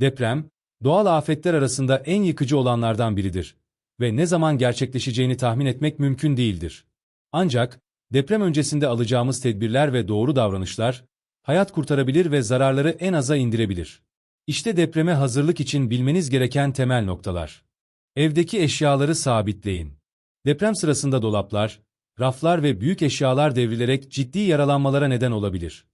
Deprem, doğal afetler arasında en yıkıcı olanlardan biridir ve ne zaman gerçekleşeceğini tahmin etmek mümkün değildir. Ancak, deprem öncesinde alacağımız tedbirler ve doğru davranışlar, hayat kurtarabilir ve zararları en aza indirebilir. İşte depreme hazırlık için bilmeniz gereken temel noktalar. Evdeki eşyaları sabitleyin. Deprem sırasında dolaplar, raflar ve büyük eşyalar devrilerek ciddi yaralanmalara neden olabilir.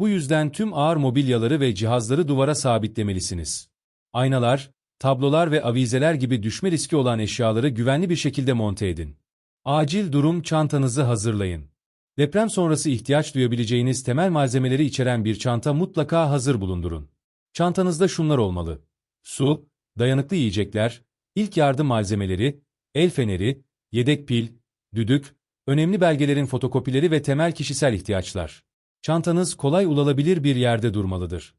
Bu yüzden tüm ağır mobilyaları ve cihazları duvara sabitlemelisiniz. Aynalar, tablolar ve avizeler gibi düşme riski olan eşyaları güvenli bir şekilde monte edin. Acil durum çantanızı hazırlayın. Deprem sonrası ihtiyaç duyabileceğiniz temel malzemeleri içeren bir çanta mutlaka hazır bulundurun. Çantanızda şunlar olmalı. Su, dayanıklı yiyecekler, ilk yardım malzemeleri, el feneri, yedek pil, düdük, önemli belgelerin fotokopileri ve temel kişisel ihtiyaçlar. Çantanız kolay ulaşılabilir bir yerde durmalıdır.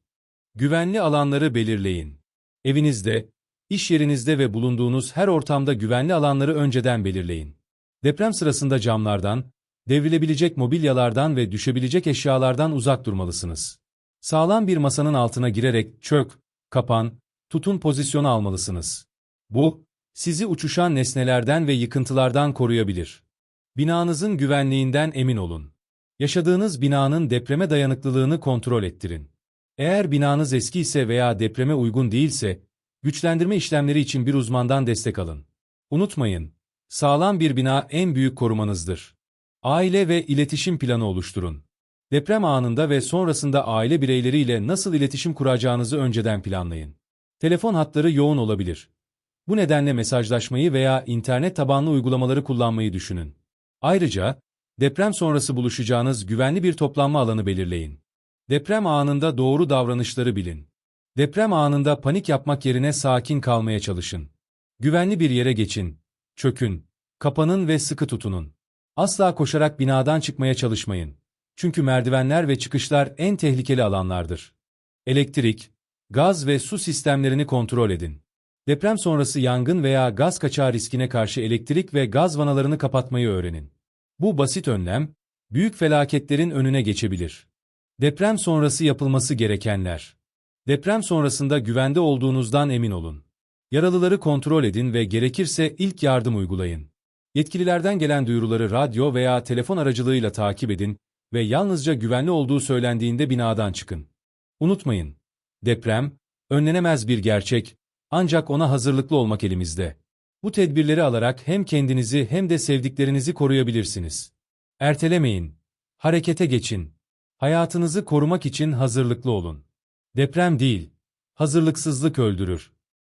Güvenli alanları belirleyin. Evinizde, iş yerinizde ve bulunduğunuz her ortamda güvenli alanları önceden belirleyin. Deprem sırasında camlardan, devrilebilecek mobilyalardan ve düşebilecek eşyalardan uzak durmalısınız. Sağlam bir masanın altına girerek çök, kapan, tutun pozisyonu almalısınız. Bu, sizi uçuşan nesnelerden ve yıkıntılardan koruyabilir. Binanızın güvenliğinden emin olun. Yaşadığınız binanın depreme dayanıklılığını kontrol ettirin. Eğer binanız eski ise veya depreme uygun değilse, güçlendirme işlemleri için bir uzmandan destek alın. Unutmayın, sağlam bir bina en büyük korumanızdır. Aile ve iletişim planı oluşturun. Deprem anında ve sonrasında aile bireyleriyle nasıl iletişim kuracağınızı önceden planlayın. Telefon hatları yoğun olabilir. Bu nedenle mesajlaşmayı veya internet tabanlı uygulamaları kullanmayı düşünün. Ayrıca, deprem sonrası buluşacağınız güvenli bir toplanma alanı belirleyin. Deprem anında doğru davranışları bilin. Deprem anında panik yapmak yerine sakin kalmaya çalışın. Güvenli bir yere geçin, çökün, kapanın ve sıkı tutunun. Asla koşarak binadan çıkmaya çalışmayın. Çünkü merdivenler ve çıkışlar en tehlikeli alanlardır. Elektrik, gaz ve su sistemlerini kontrol edin. Deprem sonrası yangın veya gaz kaçağı riskine karşı elektrik ve gaz vanalarını kapatmayı öğrenin. Bu basit önlem, büyük felaketlerin önüne geçebilir. Deprem sonrası yapılması gerekenler. Deprem sonrasında güvende olduğunuzdan emin olun. Yaralıları kontrol edin ve gerekirse ilk yardım uygulayın. Yetkililerden gelen duyuruları radyo veya telefon aracılığıyla takip edin ve yalnızca güvenli olduğu söylendiğinde binadan çıkın. Unutmayın, deprem, önlenemez bir gerçek, ancak ona hazırlıklı olmak elimizde. Bu tedbirleri alarak hem kendinizi hem de sevdiklerinizi koruyabilirsiniz. Ertelemeyin, harekete geçin. Hayatınızı korumak için hazırlıklı olun. Deprem değil, hazırlıksızlık öldürür.